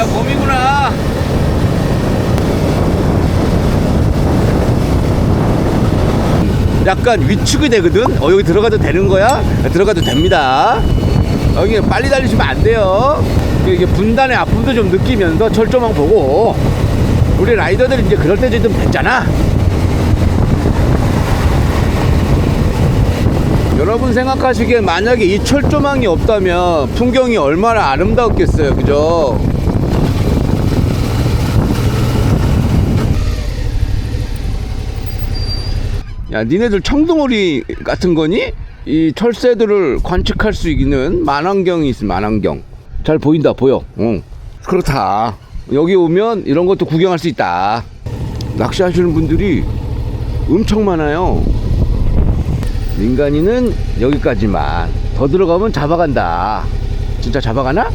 진짜 봄이구나. 약간 위축이 되거든. 어 여기 들어가도 되는 거야? 들어가도 됩니다. 여기 빨리 달리시면 안 돼요. 이게 분단의 아픔도 좀 느끼면서 철조망 보고 우리 라이더들이 이제 그럴 때 좀 됐잖아. 여러분 생각하시기에 만약에 이 철조망이 없다면 풍경이 얼마나 아름다웠겠어요. 그죠? 야, 니네들 청둥오리 같은 거니? 이 철새들을 관측할 수 있는 만환경이 있어, 만환경. 잘 보인다, 보여. 응. 그렇다. 여기 오면 이런 것도 구경할 수 있다. 낚시하시는 분들이 엄청 많아요. 민간인은 여기까지만. 더 들어가면 잡아간다. 진짜 잡아가나?